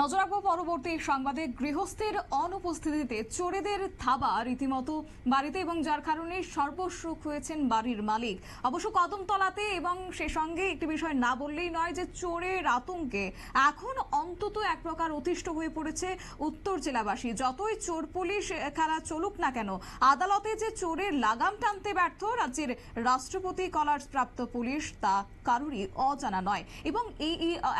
নজর রাখব পরবর্তী সংবাদে গৃহস্থের অনুপস্থিতিতে চোরেদের থাবা রীতিমতো বাড়িতে এবং যার কারণে সর্বস্ব হয়েছেন বাড়ির মালিক। অবশ্য কদমতলাতে এবং সে সঙ্গে একটি বিষয় না বললেই নয় যে চোরের আতঙ্কে এখন অন্তত এক প্রকার অতিষ্ঠ হয়ে পড়েছে উত্তর জেলাবাসী। যতই চোর পুলিশ খেলা চলুক না কেন, আদালতে যে চোরের লাগাম টানতে ব্যর্থ রাজ্যের রাষ্ট্রপতি কলার্স প্রাপ্ত পুলিশ তা কারোরই অজানা নয়। এবং এই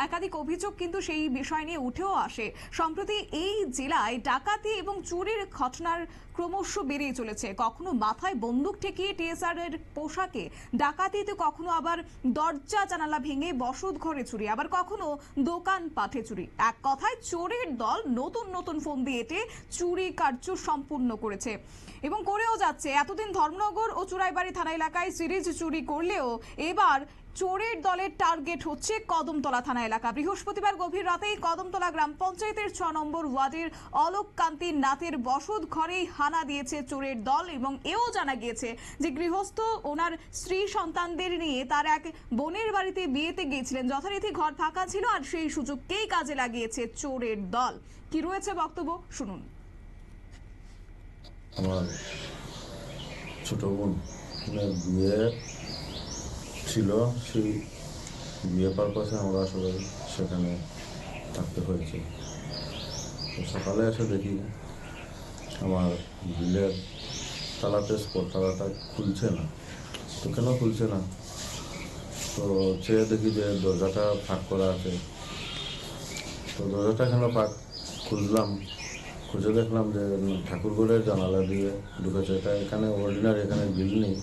একাধিক অভিযোগ কিন্তু সেই বিষয় নিয়ে উঠেও আসে। সম্প্রতি এই জেলায় ডাকাতি এবং চুরির ঘটনার ক্রমশ বেড়েই চলেছে। কখনো মাথায় বন্দুক ঠেকিয়ে টিএসআর এর পোশাকে ডাকাতিতে, কখনো আবার দরজা জানালা ভেঙে বসত ঘরে চুরি, আবার কখনো দোকান পাঠে চুরি। এক কথায়, চোরের দল নতুন নতুন ফোন দিয়ে এঁটে চুরি কার্য সম্পূর্ণ করেছে এবং করেও যাচ্ছে। এতদিন ধর্মনগর ও চুরাইবাড়ি থানা এলাকায় সিরিজ চুরি করলেও এবার চোরের দলের টার্গেট হচ্ছে কদমতলা থানা এলাকা। বৃহস্পতিবার গভীর রাতেই কদমতলা গ্রাম পঞ্চায়েতের ছ নম্বর ওয়ার্ডের অলোক কান্তি নাথের বসত ঘরেই হানা দিয়েছে চোরের দল এবং এও জানা গিয়েছে যে গৃহস্থ ওনার স্ত্রী সন্তানদের নিয়ে তার এক বোনের বাড়িতে বিয়েতে গিয়েছিলেন। যথারীতি ঘর ফাঁকা ছিল আর সেই সুযোগকেই কাজে লাগিয়েছে চোরের দল। কি রয়েছে বক্তব্য? শুনুন। আমার ছোট বোন বিয়ে ছিল, সেই বিয়ে পারপাসে আমরা আসলে সেখানে থাকতে হয়েছে। তো সকালে এসে দেখি আমার বিলের তালাতে স্পট তালাটা খুলছে না। তো কেন খুলছে না? তো চেয়ে দেখি যে দরজাটা ফাঁক করা আছে। তো দরজাটা কেন ফাঁক খুললাম। খুঁজে দেখলাম যে ঠাকুরঘরের জানালা দিয়ে ঢুকেছে। এটা এখানে অর্ডিনারি এখানে বিল নেই।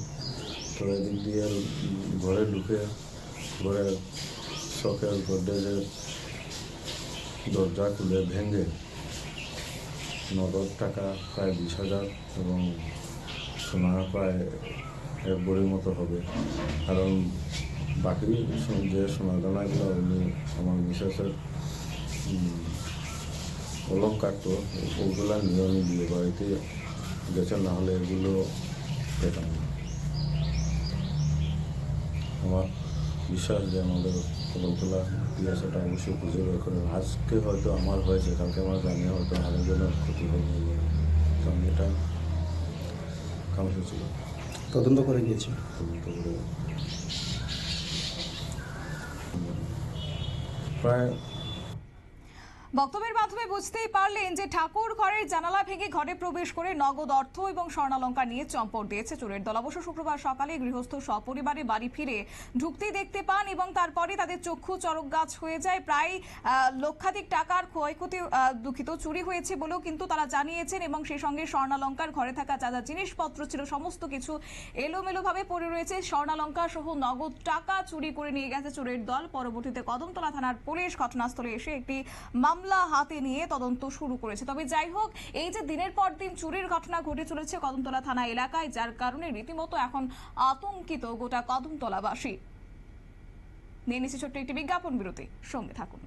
তো এদিক দিয়ে ঘরে ঢুকে ঘরের শখের গোদরেজের দরজা খুলে ভেঙে নগদ টাকা প্রায় বিশ হাজার এবং সোনা প্রায় এক বড়ির মতো হবে। কারণ বাকি যে সোনা দানাগুলো উনি আমার বিশেষের অলঙ্কার কাটতো ওগুলো নিয়ে আমি বিয়ে বাড়িতে গেছেন না হলে এগুলো পেতাম আমার বিশ্বাস যে আমাদের খেলাধুলা ইতিহাস সেটা অবশ্যই খুঁজে বের করে। আজকে হয়তো আমার হয়েছে কালকে আমার জানিয়ে হয়তো আরেকজনের ক্ষতি হয়ে কারণ এটা কামড়ে ছিল তদন্ত করে গিয়েছে। তদন্ত করে। প্রায় বক্তব্যের মাধ্যমে বুঝতেই পারলেন যে ঠাকুর ঘরের জানালা ভেঙে ঘরে প্রবেশ করে নগদ অর্থ এবং স্বর্ণালঙ্কার নিয়ে চম্পট দিয়েছে চোরের দল। অবশ্য শুক্রবার সকালে গৃহস্থ সপরিবারে বাড়ি ফিরে ঢুকতেই দেখতে পান এবং তারপরে তাদের চক্ষু চরক গাছ হয়ে যায়। প্রায় লক্ষাধিক টাকার ক্ষয়ক্ষতি দুঃখিত চুরি হয়েছে বলেও কিন্তু তারা জানিয়েছেন এবং সেই সঙ্গে স্বর্ণালঙ্কার, ঘরে থাকা যা যা জিনিসপত্র ছিল সমস্ত কিছু এলোমেলোভাবে পড়ে রয়েছে। স্বর্ণালঙ্কার সহ নগদ টাকা চুরি করে নিয়ে গেছে চোরের দল। পরবর্তীতে কদমতলা থানার পুলিশ ঘটনাস্থলে এসে একটি মামলা হাতে নিয়ে তদন্ত শুরু করেছে। তবে যাই হোক, এই যে দিনের পর দিন চুরির ঘটনা ঘটে চলেছে কদমতলা থানা এলাকায়, যার কারণে রীতিমতো এখন আতঙ্কিত গোটা কদমতলাবাসী। নিয়ে নিচ্ছে ছোট্ট একটি বিজ্ঞাপন বিরতি, সঙ্গে থাকুন।